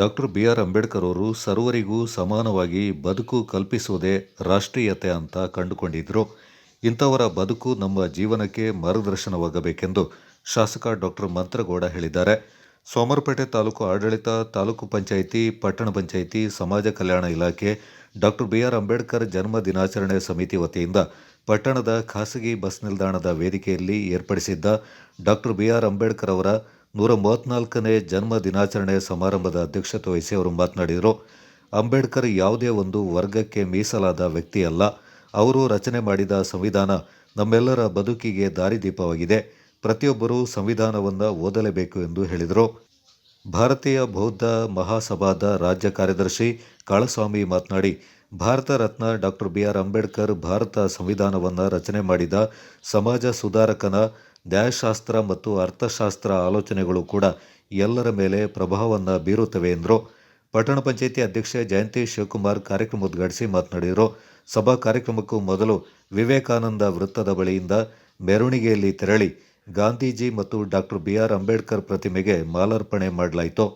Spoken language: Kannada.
ಡಾಕ್ಟರ್ ಬಿ ಆರ್ ಅಂಬೇಡ್ಕರ್ ಅವರು ಸರ್ವರಿಗೂ ಸಮಾನವಾಗಿ ಬದುಕು ಕಲ್ಪಿಸುವುದೇ ರಾಷ್ಟ್ರೀಯತೆ ಅಂತ ಕಂಡುಕೊಂಡಿದ್ದರು ಇಂಥವರ ಬದುಕು ನಮ್ಮ ಜೀವನಕ್ಕೆ ಮಾರ್ಗದರ್ಶನವಾಗಬೇಕೆಂದು ಶಾಸಕ ಡಾಕ್ಟರ್ ಮಂತ್ರಗೌಡ ಹೇಳಿದ್ದಾರೆ. ಸೋಮರಪೇಟೆ ತಾಲೂಕು ಆಡಳಿತ, ತಾಲೂಕು ಪಂಚಾಯಿತಿ, ಪಟ್ಟಣ ಪಂಚಾಯಿತಿ, ಸಮಾಜ ಕಲ್ಯಾಣ ಇಲಾಖೆ, ಡಾಕ್ಟರ್ ಬಿ ಆರ್ ಅಂಬೇಡ್ಕರ್ ಜನ್ಮ ದಿನಾಚರಣೆ ಸಮಿತಿ ವತಿಯಿಂದ ಪಟ್ಟಣದ ಖಾಸಗಿ ಬಸ್ ನಿಲ್ದಾಣದ ವೇದಿಕೆಯಲ್ಲಿ ಏರ್ಪಡಿಸಿದ್ದ ಡಾಕ್ಟರ್ ಬಿ ಆರ್ ಅಂಬೇಡ್ಕರ್ ಅವರ ನೂರ ಮೂವತ್ತ್ನಾಲ್ಕನೇ ಜನ್ಮ ದಿನಾಚರಣೆ ಸಮಾರಂಭದ ಅಧ್ಯಕ್ಷತೆ ವಹಿಸಿ ಅವರು ಮಾತನಾಡಿದರು. ಅಂಬೇಡ್ಕರ್ ಯಾವುದೇ ಒಂದು ವರ್ಗಕ್ಕೆ ಮೀಸಲಾದ ವ್ಯಕ್ತಿಯಲ್ಲ. ಅವರು ರಚನೆ ಮಾಡಿದ ಸಂವಿಧಾನ ನಮ್ಮೆಲ್ಲರ ಬದುಕಿಗೆ ದಾರಿದೀಪವಾಗಿದೆ. ಪ್ರತಿಯೊಬ್ಬರೂ ಸಂವಿಧಾನವನ್ನು ಓದಲೇಬೇಕು ಎಂದು ಹೇಳಿದರು. ಭಾರತೀಯ ಬೌದ್ಧ ಮಹಾಸಭಾದ ರಾಜ್ಯ ಕಾರ್ಯದರ್ಶಿ ಕಾಳಸ್ವಾಮಿ ಮಾತನಾಡಿ, Bharat Ratna doctor B R Ambedkar Bharat ಸಂವಿಧಾನವನ್ನು ರಚನೆ ಮಾಡಿದ ಸಮಾಜ ಸುಧಾರಕನ ನ್ಯಾಯಶಾಸ್ತ್ರ ಮತ್ತು ಅರ್ಥಶಾಸ್ತ್ರ ಆಲೋಚನೆಗಳು ಕೂಡ ಎಲ್ಲರ ಮೇಲೆ ಪ್ರಭಾವವನ್ನು ಬೀರುತ್ತವೆ ಎಂದರು. ಪಟ್ಟಣ ಪಂಚಾಯಿತಿ ಅಧ್ಯಕ್ಷ ಜಯಂತಿ ಶಿವಕುಮಾರ್ ಕಾರ್ಯಕ್ರಮ ಉದ್ಘಾಟಿಸಿ ಮಾತನಾಡಿದರು. ಸಭಾ ಕಾರ್ಯಕ್ರಮಕ್ಕೂ ಮೊದಲು ವಿವೇಕಾನಂದ ವೃತ್ತದ ಬಳಿಯಿಂದ ಮೆರವಣಿಗೆಯಲ್ಲಿ ತೆರಳಿ ಗಾಂಧೀಜಿ ಮತ್ತು ಡಾಕ್ಟರ್ ಬಿ ಆರ್ ಅಂಬೇಡ್ಕರ್ ಪ್ರತಿಮೆಗೆ ಮಾಲಾರ್ಪಣೆ ಮಾಡಲಾಯಿತು.